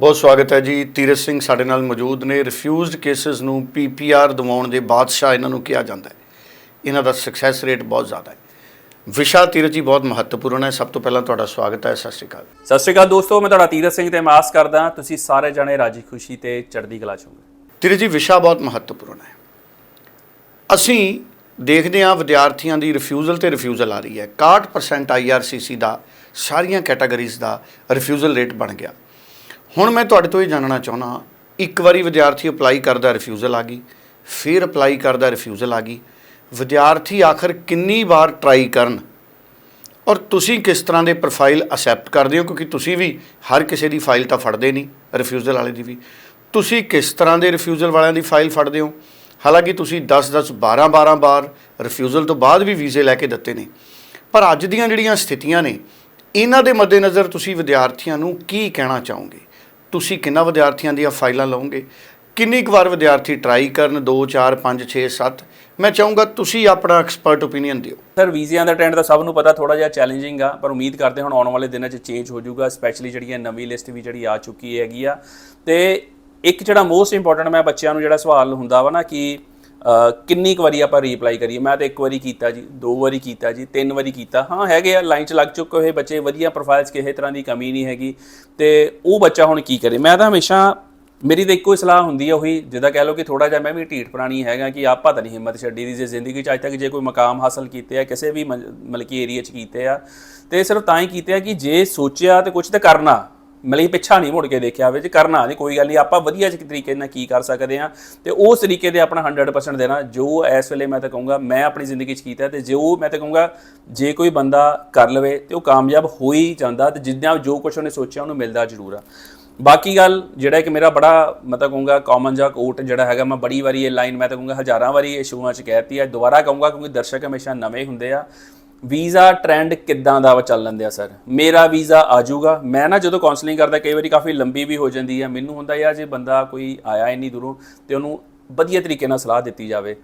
ਬਹੁਤ ਸਵਾਗਤ ਹੈ ਜੀ। ਤੀਰਥ ਸਿੰਘ ਸਾਡੇ ਨਾਲ ਮੌਜੂਦ ਨੇ। ਰਿਫਿਊਜ਼ਡ ਕੇਸਸ ਨੂੰ ਪੀਪੀਆਰ ਦਿਵਾਉਣ ਦੇ ਬਾਦਸ਼ਾਹ ਇਹਨਾਂ ਨੂੰ ਕਿਹਾ ਜਾਂਦਾ ਹੈ। ਇਹਨਾਂ ਦਾ ਸਕਸੈਸ ਰੇਟ ਬਹੁਤ ਜ਼ਿਆਦਾ ਹੈ। ਵਿਸ਼ਾ ਤੀਰਥ ਜੀ ਬਹੁਤ ਮਹੱਤਵਪੂਰਨ ਹੈ। ਸਭ ਤੋਂ ਪਹਿਲਾਂ ਤੁਹਾਡਾ ਸਵਾਗਤ ਹੈ। ਸਤਿ ਸ਼੍ਰੀ ਅਕਾਲ। ਸਤਿ ਸ਼੍ਰੀ ਅਕਾਲ ਦੋਸਤੋ ਮੈਂ ਤੁਹਾਡਾ ਤੀਰਥ ਸਿੰਘ ਤੇ ਮੈਂ ਆਸ ਕਰਦਾ ਤੁਸੀਂ ਸਾਰੇ ਜਣੇ ਰਾਜੀ ਖੁਸ਼ੀ ਤੇ ਚੜ੍ਹਦੀ ਕਲਾ ਚ ਹੋਵੋਗੇ। ਤੀਰਥ ਜੀ ਵਿਸ਼ਾ ਬਹੁਤ ਮਹੱਤਵਪੂਰਨ ਹੈ। ਅਸੀਂ ਦੇਖਦੇ ਹਾਂ ਵਿਦਿਆਰਥੀਆਂ ਦੀ ਰਿਫਿਊਜ਼ਲ ਤੇ ਰਿਫਿਊਜ਼ਲ ਆ ਰਹੀ ਹੈ। 61% ਆਈਆਰਸੀਸੀ ਦਾ ਸਾਰੀਆਂ ਕੈਟਾਗਰੀਜ਼ ਦਾ ਰਿਫਿਊਜ਼ਲ ਰੇਟ ਬਣ ਗਿਆ। ਹੁਣ ਮੈਂ ਤੁਹਾਡੇ ਤੋਂ ਇਹ ਜਾਣਨਾ ਚਾਹੁੰਦਾ ਇੱਕ ਵਾਰੀ ਵਿਦਿਆਰਥੀ ਅਪਲਾਈ ਕਰਦਾ ਰਿਫਿਊਜ਼ਲ ਆ ਗਈ, ਫਿਰ ਅਪਲਾਈ ਕਰਦਾ ਰਿਫਿਊਜ਼ਲ ਆ ਗਈ। ਵਿਦਿਆਰਥੀ ਆਖਰ ਕਿੰਨੀ ਵਾਰ ਟਰਾਈ ਕਰਨ? ਔਰ ਤੁਸੀਂ ਕਿਸ ਤਰ੍ਹਾਂ ਦੇ ਪ੍ਰੋਫਾਈਲ ਅਸੈਪਟ ਕਰਦੇ ਹੋ? ਕਿਉਂਕਿ ਤੁਸੀਂ ਵੀ ਹਰ ਕਿਸੇ ਦੀ ਫਾਈਲ ਤਾਂ ਫੜਦੇ ਨਹੀਂ ਰਿਫਿਊਜ਼ਲ ਵਾਲੇ ਦੀ ਵੀ। ਤੁਸੀਂ ਕਿਸ ਤਰ੍ਹਾਂ ਦੇ ਰਿਫਿਊਜ਼ਲ ਵਾਲਿਆਂ ਦੀ ਫਾਈਲ ਫੜਦੇ ਹੋ? ਹਾਲਾਂਕਿ ਤੁਸੀਂ 10 10 12 12 ਵਾਰ ਰਿਫਿਊਜ਼ਲ ਤੋਂ ਬਾਅਦ ਵੀ ਵੀਜ਼ੇ ਲੈ ਕੇ ਦਿੱਤੇ ਨੇ। ਪਰ ਅੱਜ ਦੀਆਂ ਜਿਹੜੀਆਂ ਸਥਿਤੀਆਂ ਨੇ, ਇਹਨਾਂ ਦੇ ਮੱਦੇਨਜ਼ਰ ਤੁਸੀਂ ਵਿਦਿਆਰਥੀਆਂ ਨੂੰ ਕੀ ਕਹਿਣਾ ਚਾਹੋਗੇ? ਤੁਸੀਂ ਕਿੰਨਾ ਵਿਦਿਆਰਥੀਆਂ ਦੀਆਂ ਫਾਈਲਾਂ ਲਓਗੇ ਕਿੰਨੀ ਕੁ ਵਾਰ ਵਿਦਿਆਰਥੀ ਟਰਾਈ ਕਰਨ? 2 4 5 6 7 ਮੈਂ ਚਾਹੂੰਗਾ ਤੁਸੀਂ ਆਪਣਾ ਐਕਸਪਰਟ ਓਪੀਨੀਅਨ ਦਿਓ। ਸਰ ਵੀਜ਼ਿਆਂ ਦਾ ਟ੍ਰੈਂਡ ਤਾਂ ਸਭ ਨੂੰ ਪਤਾ ਥੋੜਾ ਜਿਹਾ ਚੈਲੰਜਿੰਗ ਆ, ਪਰ ਉਮੀਦ ਕਰਦੇ ਹਾਂ ਹੁਣ ਆਉਣ ਵਾਲੇ ਦਿਨਾਂ 'ਚ ਚੇਂਜ ਹੋ ਜਾਊਗਾ ਸਪੈਸ਼ਲੀ ਜਿਹੜੀ ਇਹ ਨਵੀਂ ਲਿਸਟ ਵੀ ਜਿਹੜੀ ਆ ਚੁੱਕੀ ਹੈਗੀ ਆ। ਤੇ ਇੱਕ ਜਿਹੜਾ ਮੋਸਟ ਇੰਪੋਰਟੈਂਟ ਮੈਂ ਬੱਚਿਆਂ ਨੂੰ ਜਿਹੜਾ ਸਵਾਲ ਹੁੰਦਾ ਵਾ ਨਾ ਕਿ ਕਿੰਨੀ ਕੁ ਵਾਰੀ ਆਪਾਂ ਰੀਪਲਾਈ ਕਰੀਏ? ਮੈਂ ਤਾਂ ਇੱਕ ਵਾਰੀ ਕੀਤਾ ਜੀ, ਦੋ ਵਾਰੀ ਕੀਤਾ ਜੀ, ਤਿੰਨ ਵਾਰੀ ਕੀਤਾ। ਹਾਂ, ਹੈਗੇ ਆ ਲਾਈਨ 'ਚ ਲੱਗ ਚੁੱਕੇ ਹੋਏ ਬੱਚੇ, ਵਧੀਆ ਪ੍ਰੋਫਾਈਲਸ ਕਿਸੇ ਤਰ੍ਹਾਂ ਦੀ ਕਮੀ ਨਹੀਂ ਹੈਗੀ। ਤੇ ਉਹ ਬੱਚਾ ਹੁਣ ਕੀ ਕਰੇ? ਮੈਂ ਤਾਂ ਹਮੇਸ਼ਾ, ਮੇਰੀ ਤਾਂ ਇੱਕੋ ਹੀ ਸਲਾਹ ਹੁੰਦੀ ਹੈ ਉਹੀ, ਜਿੱਦਾਂ ਕਹਿ ਲਓ ਕਿ ਥੋੜਾ ਜਿਹਾ ਮੈਂ ਵੀ ਢੀਠ ਪ੍ਰਾਣੀ ਹੈਗਾ ਕਿ ਆਪਾਂ ਤਾਂ ਨਹੀਂ ਹਿੰਮਤ ਛੱਡੀ ਦੀ, ਜੇ ਜ਼ਿੰਦਗੀ 'ਚ ਅੱਜ ਤੱਕ ਜੇ ਕੋਈ ਮਕਾਮ ਹਾਸਲ ਕੀਤੇ ਆ, ਕਿਸੇ ਵੀ ਮਲ- ਮਲਕੀ ਏਰੀਆ 'ਚ ਕੀਤੇ ਆ, ਤੇ ਸਿਰਫ ਤਾਂ ਹੀ ਕੀਤੇ ਆ ਕਿ ਜੇ ਸੋਚਿਆ ਤੇ ਕੁਝ ਤਾਂ ਕਰਨਾ। ਮਤਲਬ ਪਿੱਛਾ ਨਹੀਂ ਮੁੜ ਕੇ ਦੇਖਿਆ ਹੋਵੇ ਜੇ ਕਰਨਾ ਜੇ ਕੋਈ ਗੱਲ ਨਹੀਂ, ਆਪਾਂ ਵਧੀਆ ਜਿਹੇ ਤਰੀਕੇ ਨਾਲ ਕੀ ਕਰ ਸਕਦੇ ਆ ਤੇ ਉਸ ਤਰੀਕੇ ਦੇ ਆਪਣਾ 100% ਦੇਣਾ। ਜੋ ਇਸ ਵੇਲੇ ਮੈਂ ਤਾਂ ਕਹੂੰਗਾ, ਮੈਂ ਆਪਣੀ ਜ਼ਿੰਦਗੀ 'ਚ ਕੀਤਾ ਤੇ ਜੋ ਮੈਂ ਤਾਂ ਕਹੂੰਗਾ, ਜੇ ਕੋਈ ਬੰਦਾ ਕਰ ਲਵੇ ਤੇ ਉਹ ਕਾਮਯਾਬ ਹੋ ਹੀ ਜਾਂਦਾ ਤੇ ਜਿੱਦਾਂ ਜੋ ਕੁਝ ਉਹਨੇ ਸੋਚਿਆ ਉਹਨੂੰ ਮਿਲਦਾ ਜ਼ਰੂਰ ਆ। ਬਾਕੀ ਗੱਲ ਜਿਹੜਾ ਇੱਕ ਮੇਰਾ ਬੜਾ ਮੈਂ ਤਾਂ ਕਹੂੰਗਾ ਕਾਮਨ ਜਾਂ ਕੋਟ ਜਿਹੜਾ ਹੈਗਾ, ਮੈਂ ਬੜੀ ਵਾਰੀ ਇਹ ਲਾਈਨ ਮੈਂ ਤਾਂ ਕਹੂੰਗਾ ਹਜ਼ਾਰਾਂ ਵਾਰੀ ਇਹ ਸ਼ੋਆਂ 'ਚ ਕਹਿਤੀ ਹੈ ਦੁਬਾਰਾ ਕਹੂੰਗਾ ਕਿਉਂਕਿ ਦਰਸ਼ਕ ਹਮੇਸ਼ਾ ਨਵੇਂ ਹੁੰਦੇ ਆ। ਵੀਜ਼ਾ ਟ੍ਰੈਂਡ ਕਿੱਦਾਂ ਦਾ ਚੱਲ ਚੱਲਣ ਦਿਆ ਸਰ? ਮੇਰਾ ਵੀਜ਼ਾ ਆ ਜਾਊਗਾ। ਮੈਂ ਨਾ ਜਦੋਂ ਕਾਉਂਸਲਿੰਗ ਕਰਦਾ ਕਈ ਵਾਰੀ ਕਾਫੀ ਲੰਬੀ ਵੀ ਹੋ ਜਾਂਦੀ ਹੈ ਮੈਨੂੰ ਹੁੰਦਾ ਯਾਰ ਜੇ ਬੰਦਾ ਕੋਈ ਆਇਆ ਇੰਨੀ ਦੂਰੋਂ ਤੇ ਉਹਨੂੰ ਵਧੀਆ ਤਰੀਕੇ ਨਾਲ ਸਲਾਹ ਦਿੱਤੀ ਜਾਵੇ।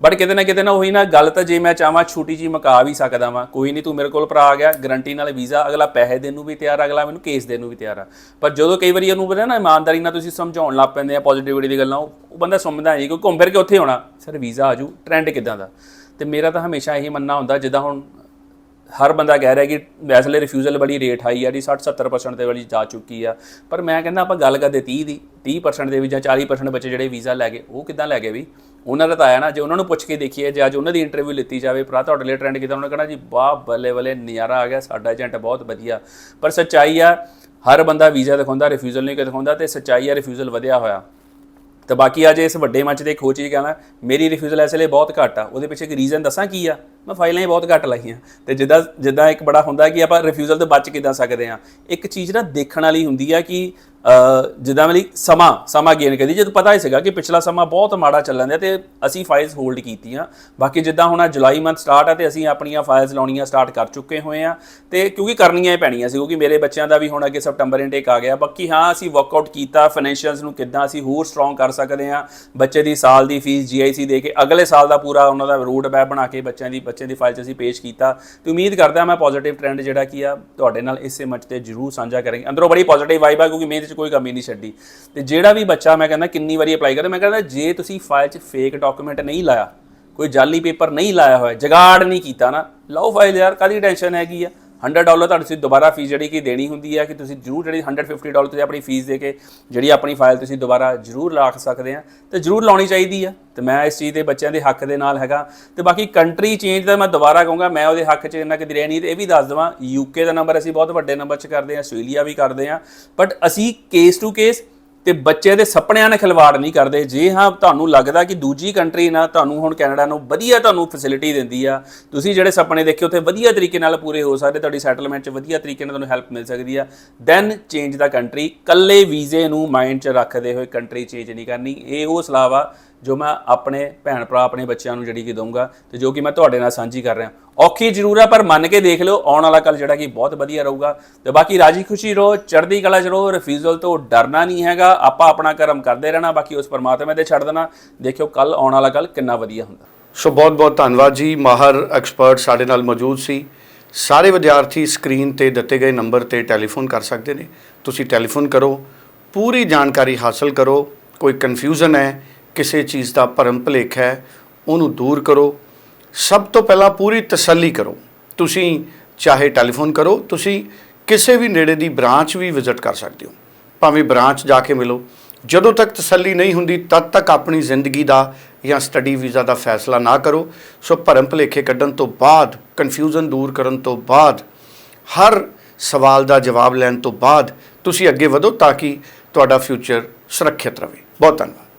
ਬਟ ਕਿਤੇ ਨਾ ਕਿਤੇ ਨਾ ਉਹੀ ਨਾ ਗੱਲ ਤਾਂ ਜੇ ਮੈਂ ਚਾਹਾਂ ਛੋਟੀ ਜੀ ਮੁਕਾ ਵੀ ਸਕਦਾ ਵਾਂ। ਕੋਈ ਨਹੀਂ ਤੂੰ ਮੇਰੇ ਕੋਲ ਭਰਾ ਆ ਗਿਆ ਗਰੰਟੀ ਨਾਲ ਵੀਜ਼ਾ ਅਗਲਾ ਪੈਸੇ ਦੇਣ ਨੂੰ ਵੀ ਤਿਆਰ ਆ, ਅਗਲਾ ਮੈਨੂੰ ਕੇਸ ਦੇਣ ਨੂੰ ਵੀ ਤਿਆਰ ਆ। ਪਰ ਜਦੋਂ ਕਈ ਵਾਰੀ ਉਹਨੂੰ ਬਣਾ ਨਾ ਇਮਾਨਦਾਰੀ ਨਾਲ ਤੁਸੀਂ ਸਮਝਾਉਣ ਲੱਗ ਪੈਂਦੇ ਆ ਪੋਜ਼ਿਟਿਵਿਟੀ ਦੀ ਗੱਲਾਂ ਉਹ ਬੰਦਾ ਸਮਝਦਾ ਨਹੀਂ ਕਿਉਂਕਿ ਘੁੰਮ ਫਿਰ ਕੇ ਉੱਥੇ ਆਉਣਾ। ਸਰ ਵੀਜ਼ਾ ਆਜੂ ਟ੍ਰੈਂਡ ਕਿਦਾਂ ਦਾ? ਤੇ ਮੇਰਾ ਤਾਂ ਹਮੇਸ਼ਾ ਇਹੀ ਮੰਨਣਾ ਹੁੰਦਾ ਜਿੱਦਾਂ ਹੁਣ ਹਰ ਬੰਦਾ ਕਹਿ ਰਿਹਾ ਕਿ ਵੈਸਲੇ ਰਿਫਿਊਜ਼ਲ ਬੜੀ ਰੇਟ ਹਾਈ ਆ ਜੀ 60 70% ਦੇ ਵਾਲੀ ਜਾ ਚੁੱਕੀ ਆ। ਪਰ ਮੈਂ ਕਹਿੰਦਾ ਆਪਾਂ ਗੱਲ ਕਰਦੇ 30 ਦੀ 30% ਦੇ ਵੀ ਜਾਂ 40% ਬੱਚੇ ਜਿਹੜੇ ਵੀਜ਼ਾ ਲੈ ਗਏ, ਉਹ ਕਿੱਦਾਂ ਲੈ ਗਏ ਵੀ? ਉਹਨਾਂ ਦਾ ਤਾਂ ਆਇਆ ਨਾ, ਜੇ ਉਹਨਾਂ ਨੂੰ ਪੁੱਛ ਕੇ ਦੇਖੀਏ, ਜੇ ਅੱਜ ਉਹਨਾਂ ਦੀ ਇੰਟਰਵਿਊ ਲਿੱਤੀ ਜਾਵੇ, ਭਰਾ ਤੁਹਾਡੇ ਲਈ ਟ੍ਰੈਂਡ ਕਿਦਾਂ? ਉਹਨਾਂ ਨੇ ਕਹਿਣਾ ਜੀ, ਵਾਹ, ਬੱਲੇ ਬੱਲੇ ਨਜ਼ਾਰਾ ਆ ਗਿਆ, ਸਾਡਾ ਏਜੰਟ ਬਹੁਤ ਵਧੀਆ। ਪਰ ਸੱਚਾਈ ਆ, ਹਰ ਬੰਦਾ ਵੀਜ਼ਾ ਦਿਖਾਉਂਦਾ ਰਿਫਿਊਜ਼ਲ ਨਹੀਂ ਦਿਖਾਉਂਦਾ ਤੇ ਸੱਚਾਈ ਆ ਰਿਫਿਊਜ਼ਲ ਵਧਿਆ ਹੋਇਆ। ਤੇ ਬਾਕੀ ਅੱਜ ਇਸ ਵੱਡੇ ਮੰਚ ਤੇ ਇੱਕ ਹੋਰ ਚੀਜ਼ ਕਹਾਂ ਮੇਰੀ ਰਿਫਿਊਜ਼ਲ ਇਸ ਲਈ ਬਹੁਤ ਘੱਟ ਆ, ਉਹਦੇ ਪਿੱਛੇ ਇੱਕ ਰੀਜ਼ਨ ਦੱਸਾਂ ਕੀ ਆ? ਮੈਂ ਫਾਈਲਾਂ ਹੀ ਬਹੁਤ ਘੱਟ ਲਾਈਆਂ। ਤੇ ਜਿੱਦਾਂ ਜਿੱਦਾਂ ਇੱਕ ਬੜਾ ਹੁੰਦਾ ਕਿ ਆਪਾਂ ਰਿਫਿਊਜ਼ਲ ਤੋਂ ਬਚ ਕਿਦਾਂ ਸਕਦੇ ਆ ਇੱਕ ਚੀਜ਼ ਨਾ ਦੇਖਣ ਵਾਲੀ ਹੁੰਦੀ ਆ ਕਿ ਜਿੱਦਾਂ ਮੇਰੀ ਸਮਾਂ ਸਮਾਂ ਗੇਨ ਕਰਦੀ ਜਦੋਂ ਪਤਾ ਹੀ ਸੀਗਾ ਕਿ ਪਿਛਲਾ ਸਮਾਂ ਬਹੁਤ ਮਾੜਾ ਚੱਲਣ ਦਿਆ ਤੇ ਅਸੀਂ ਫਾਈਲਸ ਹੋਲਡ ਕੀਤੀਆਂ। ਬਾਕੀ ਜਿੱਦਾਂ ਹੁਣ ਜੁਲਾਈ ਮੰਥ ਸਟਾਰਟ ਆ ਤੇ ਅਸੀਂ ਆਪਣੀਆਂ ਫਾਈਲਸ ਲਾਉਣੀਆਂ ਸਟਾਰਟ ਕਰ ਚੁੱਕੇ ਹੋਏ ਆ। ਤੇ ਕਿਉਂਕਿ ਕਰਨੀਆਂ ਹੀ ਪੈਣੀਆਂ ਸੀ, ਕਿਉਂਕਿ ਮੇਰੇ ਬੱਚਿਆਂ ਦਾ ਵੀ ਹੁਣ ਅੱਗੇ ਸਪਟੰਬਰ ਇਨਟੇਕ ਆ ਗਿਆ। ਬਾਕੀ ਹਾਂ, ਅਸੀਂ ਵਰਕਆਊਟ ਕੀਤਾ ਫਾਈਨੈਂਸ਼ੀਅਲਸ ਨੂੰ ਕਿੱਦਾਂ ਅਸੀਂ ਹੋਰ ਸਟਰੋਂਗ ਕਰ ਸਕਦੇ ਆ ਬੱਚੇ ਦੀ ਸਾਲ ਦੀ ਫੀਸ ਜੀਆਈਸੀ ਦੇ ਕੇ ਅਗਲੇ ਸਾਲ ਦਾ ਪੂਰਾ ਉਹਨਾਂ ਦਾ ਰੋਡ ਮੈਪ ਬਣਾ ਕੇ ਬੱਚਿਆਂ ਦੀ ਬੱਚੇ ਦੀ ਫਾਈਲ 'ਚ ਅਸੀਂ ਪੇਸ਼ ਕੀਤਾ। ਤੇ ਉਮੀਦ ਕਰਦਾ ਮੈਂ ਪੋਜ਼ਿਟਿਵ ਟ੍ਰੈਂਡ ਜਿਹੜਾ ਕੀ ਆ, ਤੁਹਾਡੇ ਨਾਲ ਇਸੇ ਮੰਚ ਤੇ ਜਰੂਰ ਸਾਂਝਾ ਕਰਾਂਗੇ। ਅੰਦਰੋਂ ਬੜੀ ਪੋਜ਼ਿਟਿਵ ਵਾਈਬ ਆ, ਕਿਉਂਕਿ ਮਿਹਨਤ 'ਚ ਕੋਈ ਕਮੀ ਨਹੀਂ ਛੱਡੀ। ਤੇ ਜਿਹੜਾ ਵੀ ਬੱਚਾ ਮੈਂ ਕਹਿੰਦਾ ਕਿੰਨੀ ਵਾਰੀ ਅਪਲਾਈ ਕਰਦਾ ਮੈਂ ਕਹਿੰਦਾ ਜੇ ਤੁਸੀਂ ਫਾਈਲ 'ਚ ਫੇਕ ਡਾਕੂਮੈਂਟ ਨਹੀਂ ਲਾਇਆ, ਕੋਈ ਜਾਲੀ ਪੇਪਰ ਨਹੀਂ ਲਾਇਆ ਹੋਇਆ, ਜਗਾੜ ਨਹੀਂ ਕੀਤਾ ਨਾ, ਲਓ ਫਾਈਲ ਯਾਰ ਕਾਦੀ ਟੈਨਸ਼ਨ ਹੈਗੀ ਆ? 100 ਡਾਲਰ ਤੁਹਾਨੂੰ ਤੁਸੀਂ ਦੁਬਾਰਾ ਫੀਸ ਜਿਹੜੀ ਕਿ ਦੇਣੀ ਹੁੰਦੀ ਹੈ ਕਿ ਤੁਸੀਂ ਜਰੂਰ ਜਿਹੜੀ 150 ਡਾਲਰ ਤੁਸੀਂ ਆਪਣੀ ਫੀਸ ਦੇ ਕੇ ਜਿਹੜੀ ਆਪਣੀ ਫਾਈਲ ਤੁਸੀਂ ਦੁਬਾਰਾ ਜਰੂਰ ਲਾ ਸਕਦੇ ਆ ਤੇ ਜਰੂਰ ਲਾਉਣੀ ਚਾਹੀਦੀ ਆ ਤੇ ਮੈਂ ਇਸ ਚੀਜ਼ ਦੇ ਬੱਚਿਆਂ ਦੇ ਹੱਕ ਦੇ ਨਾਲ ਹੈਗਾ ਤੇ ਬਾਕੀ ਕੰਟਰੀ ਚੇਂਜ ਦਾ ਮੈਂ ਦੁਬਾਰਾ ਕਹੂੰਗਾ, ਮੈਂ ਉਹਦੇ ਹੱਕ 'ਚ ਇੰਨਾ ਕਿਤੇ ਰਿਹਾ ਨਹੀਂ ਤੇ ਇਹ ਵੀ ਦੱਸ ਦਵਾਂ ਯੂਕੇ ਦਾ ਨੰਬਰ ਅਸੀਂ ਬਹੁਤ ਵੱਡੇ ਨੰਬਰ 'ਚ ਕਰਦੇ ਆ ਆਸਟ੍ਰੇਲੀਆ ਵੀ ਕਰਦੇ ਆ ਬਟ ਅਸੀਂ ਕੇਸ ਟੂ ਕੇਸ ਤੇ ਬੱਚੇ ਦੇ ਸੁਪਨਿਆਂ ਨਾਲ ਖਿਲਵਾੜ ਨਹੀਂ ਕਰਦੇ। ਜੇ ਹਾਂ, ਤੁਹਾਨੂੰ ਲੱਗਦਾ ਕਿ ਦੂਜੀ ਕੰਟਰੀ ਨਾਲ ਤੁਹਾਨੂੰ ਹੁਣ ਕੈਨੇਡਾ ਨੂੰ ਵਧੀਆ ਤੁਹਾਨੂੰ ਫੈਸਿਲਿਟੀ ਦਿੰਦੀ ਆ, ਤੁਸੀਂ ਜਿਹੜੇ ਸੁਪਨੇ ਦੇਖੇ, ਉੱਥੇ ਵਧੀਆ ਤਰੀਕੇ ਨਾਲ ਪੂਰੇ ਹੋ ਸਕਦੇ, ਤੁਹਾਡੀ ਸੈਟਲਮੈਂਟ 'ਚ ਵਧੀਆ ਤਰੀਕੇ ਨਾਲ ਤੁਹਾਨੂੰ ਹੈਲਪ ਮਿਲ ਸਕਦੀ ਆ। ਦੈਨ ਚੇਂਜ ਦਾ ਕੰਟਰੀ ਕੱਲੇ ਵੀਜ਼ੇ ਨੂੰ ਮਾਈਂਡ 'ਚ ਰੱਖਦੇ ਹੋਏ ਕੰਟਰੀ ਚੇਂਜ ਨਹੀਂ ਕਰਨੀ। ਇਹ ਉਹ ਸਲਾਹ ਵਾ ਜੋ ਮੈਂ ਆਪਣੇ ਭੈਣ ਭਰਾ ਆਪਣੇ ਬੱਚਿਆਂ ਨੂੰ ਜਿਹੜੀ ਕਿ ਦਊਂਗਾ ਤੇ ਜੋ ਕਿ ਮੈਂ ਤੁਹਾਡੇ ਨਾਲ ਸਾਂਝੀ ਕਰ ਰਿਹਾ। ਔਖੀ ਜ਼ਰੂਰ ਆ, ਪਰ ਮੰਨ ਕੇ ਦੇਖ ਲਿਓ, ਆਉਣ ਵਾਲਾ ਕੱਲ ਜਿਹੜਾ ਕਿ ਬਹੁਤ ਵਧੀਆ ਰਹੂਗਾ। ਤੇ ਬਾਕੀ ਰਾਜੀ ਖੁਸ਼ੀ ਰਹੋ, ਚੜ੍ਹਦੀ ਕਲਾ ਚ ਰਹੋ ਰਿਫਿਊਜ਼ਲ ਤੋਂ ਡਰਨਾ ਨਹੀਂ ਹੈਗਾ। ਆਪਾਂ ਆਪਣਾ ਕਰਮ ਕਰਦੇ ਰਹਿਣਾ, ਬਾਕੀ ਉਸ ਪਰਮਾਤਮਾ ਤੇ ਛੱਡ ਦੇਣਾ। ਦੇਖਿਓ ਕੱਲ ਆਉਣ ਵਾਲਾ ਕੱਲ ਕਿੰਨਾ ਵਧੀਆ ਹੁੰਦਾ। ਸੋ ਬਹੁਤ ਬਹੁਤ ਧੰਨਵਾਦ ਜੀ। ਮਾਹਰ ਐਕਸਪਰਟ ਸਾਡੇ ਨਾਲ ਮੌਜੂਦ ਸੀ। ਸਾਰੇ ਵਿਦਿਆਰਥੀ ਸਕਰੀਨ ਤੇ ਦਿੱਤੇ ਗਏ ਨੰਬਰ ਤੇ ਟੈਲੀਫੋਨ ਕਰ ਸਕਦੇ ਨੇ। ਤੁਸੀਂ ਟੈਲੀਫੋਨ ਕਰੋ, ਪੂਰੀ ਜਾਣਕਾਰੀ ਹਾਸਲ ਕਰੋ। ਕੋਈ ਕਨਫਿਊਜ਼ਨ ਹੈ ਕਿਸੇ ਚੀਜ਼ ਦਾ ਭਰਮ ਭੁਲੇਖ ਹੈ, ਉਹਨੂੰ ਦੂਰ ਕਰੋ। ਸਭ ਤੋਂ ਪਹਿਲਾਂ ਪੂਰੀ ਤਸੱਲੀ ਕਰੋ। ਤੁਸੀਂ ਚਾਹੇ ਟੈਲੀਫੋਨ ਕਰੋ, ਤੁਸੀਂ ਕਿਸੇ ਵੀ ਨੇੜੇ ਦੀ ਬ੍ਰਾਂਚ ਵੀ ਵਿਜ਼ਿਟ ਕਰ ਸਕਦੇ ਹੋ। ਭਾਵੇਂ ਬ੍ਰਾਂਚ ਜਾ ਕੇ ਮਿਲੋ। ਜਦੋਂ ਤੱਕ ਤਸੱਲੀ ਨਹੀਂ ਹੁੰਦੀ, ਤਦ ਤੱਕ ਆਪਣੀ ਜ਼ਿੰਦਗੀ ਦਾ ਜਾਂ ਸਟੱਡੀ ਵੀਜ਼ਾ ਦਾ ਫੈਸਲਾ ਨਾ ਕਰੋ। ਸੋ ਭਰਮ ਭੁਲੇਖੇ ਕੱਢਣ ਤੋਂ ਬਾਅਦ, ਕਨਫਿਊਜ਼ਨ ਦੂਰ ਕਰਨ ਤੋਂ ਬਾਅਦ, ਹਰ ਸਵਾਲ ਦਾ ਜਵਾਬ ਲੈਣ ਤੋਂ ਬਾਅਦ ਤੁਸੀਂ ਅੱਗੇ ਵਧੋ ਤਾਂ ਕਿ ਤੁਹਾਡਾ ਫਿਊਚਰ ਸੁਰੱਖਿਅਤ ਰਹੇ। ਬਹੁਤ ਧੰਨਵਾਦ।